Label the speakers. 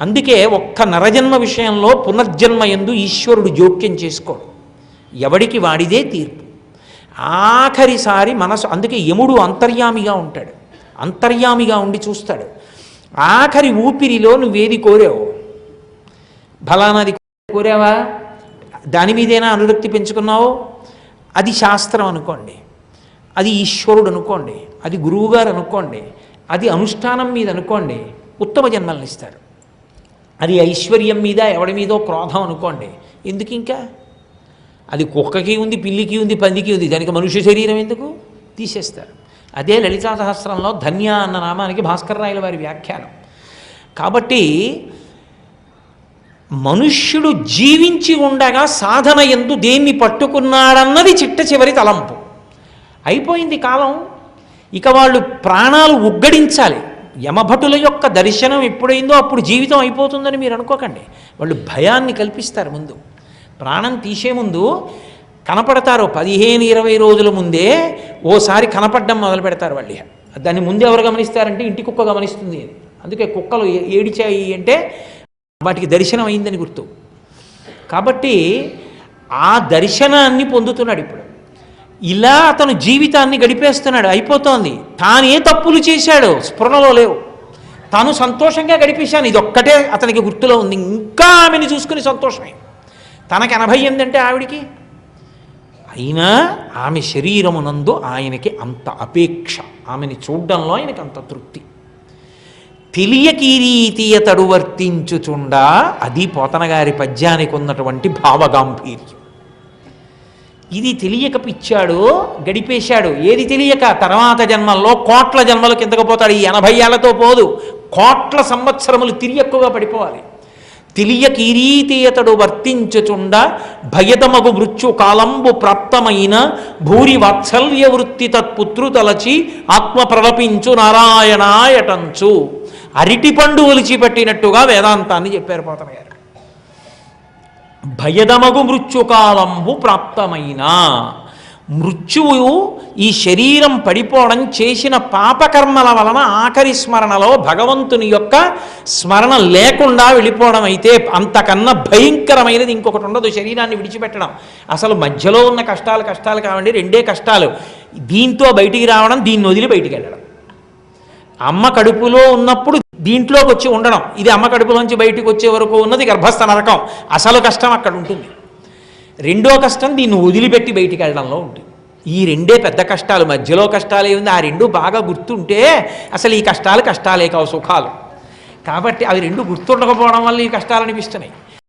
Speaker 1: అందుకే ఒక్క నరజన్మ విషయంలో పునర్జన్మ ఎందు ఈశ్వరుడు జోక్యం చేసుకోడు. ఎవడికి వాడిదే తీర్పు. ఆఖరిసారి మనసు అందుకే యముడు అంతర్యామిగా ఉంటాడు. అంతర్యామిగా ఉండి చూస్తాడు. ఆఖరి ఊపిరిలో నువ్వేది కోరావు? ఫలానాది కోరావా? దాని మీదేనా అనురక్తి పెంచుకున్నావు? అది శాస్త్రం అనుకోండి. అది ఈశ్వరుడు అనుకోండి. అది గురువుగారు అనుకోండి. అది అనుష్ఠానం మీద అనుకోండి. ఉత్తమ జన్మలను ఇస్తాడు అది ఐశ్వర్యం మీద ఎవడి మీదో క్రోధం అనుకోండి. ఎందుకు ఇంకా? అది కుక్కకి ఉంది పిల్లికి ఉంది పందికి ఉంది దానికి మనుష్య శరీరం ఎందుకు? తీసేస్తారు. అదే లలితా సహస్రంలో ధన్య అన్న నామానికి భాస్కర్ రాయల వారి వ్యాఖ్యానం. కాబట్టి మనుష్యుడు జీవించి ఉండగా సాధన ఎందు దేన్ని పట్టుకున్నాడన్నది చిట్ట చివరి తలంపు. అయిపోయింది కాలం. ఇక వాళ్ళు ప్రాణాలు ఉగ్గడించాలి. యమభటుల యొక్క దర్శనం ఎప్పుడైందో అప్పుడు జీవితం అయిపోతుందని మీరు అనుకోకండి. వాళ్ళు భయాన్ని కల్పిస్తారు ముందు. ప్రాణం తీసే ముందు కనపడతారు పదిహేను ఇరవై రోజుల ముందే ఓసారి కనపడడం మొదలు పెడతారు వాళ్ళు దాన్ని ముందు ఎవరు గమనిస్తారంటే ఇంటి కుక్క గమనిస్తుంది. అని అందుకే కుక్కలు ఏడిచాయి అంటే వాటికి దర్శనం అయిందని గుర్తు. కాబట్టి ఆ దర్శనాన్ని పొందుతున్నాడు ఇప్పుడు. ఇలా అతను జీవితాన్ని గడిపేస్తున్నాడు అయిపోతోంది. తానే తప్పులు చేశాడో స్ఫురణలో లేవు. తాను సంతోషంగా గడిపేశాను ఇది ఒక్కటే అతనికి గుర్తులో ఉంది. ఇంకా ఆమెను చూసుకుని సంతోషమే. తనకి ఎనభై ఎనిమిది అంటే ఆవిడికి? అయినా ఆమె శరీరమునందు ఆయనకి అంత అపేక్ష. ఆమెని చూడడంలో ఆయనకి అంత తృప్తి. తెలియకీరీతీయ తడు వర్తించుచుండా అది పోతనగారి పద్యానికి ఉన్నటువంటి భావగాంభీర్యం. ఇది తెలియక పిచ్చాడు గడిపేశాడు. ఏది తెలియక తర్వాత జన్మల్లో కోట్ల జన్మలు కిందకు పోతాడు. ఈ ఎనభై ఏళ్ళతో పోదు. కోట్ల సంవత్సరములు తిరియక్కువగా పడిపోవాలి. తెలియక ఈ రీతి అతడు వర్తించుచుండ భయదమగు మృత్యు కాలంబు ప్రాప్తమైన భూరి వాత్సల్య వృత్తి తత్పుత్రు తలచి ఆత్మ ప్రలపించు నారాయణాయటంచు. అరిటిపండు ఒలిచిపెట్టినట్టుగా వేదాంతాన్ని చెప్పారు పోతమయ్యారు భయదమగు మృత్యుకాలంబు ప్రాప్తమైన. మృత్యువు ఈ శరీరం పడిపోవడం చేసిన పాపకర్మల వలన ఆఖరి స్మరణలో భగవంతుని యొక్క స్మరణ లేకుండా వెళ్ళిపోవడం అయితే అంతకన్నా భయంకరమైనది ఇంకొకటి ఉండదు శరీరాన్ని విడిచిపెట్టడం. అసలు మధ్యలో ఉన్న కష్టాలు కష్టాలు కావండి రెండే కష్టాలు. దీంతో బయటికి రావడం దీన్ని వదిలి బయటికి వెళ్ళడం. అమ్మ కడుపులో ఉన్నప్పుడు దీంట్లోకి వచ్చి ఉండడం ఇది అమ్మ కడుపులోంచి బయటికి వచ్చే వరకు ఉన్నది గర్భస్థ నరకం. అసలు కష్టం అక్కడ ఉంటుంది. రెండో కష్టం దీన్ని వదిలిపెట్టి బయటికి వెళ్ళడంలో ఉంటుంది. ఈ రెండే పెద్ద కష్టాలు మధ్యలో కష్టాలు ఏముంది? ఆ రెండు బాగా గుర్తుంటే అసలు ఈ కష్టాలు కష్టాలే కావు సుఖాలు. కాబట్టి అవి రెండు గుర్తుండకపోవడం వల్ల ఈ కష్టాలు అనిపిస్తున్నాయి.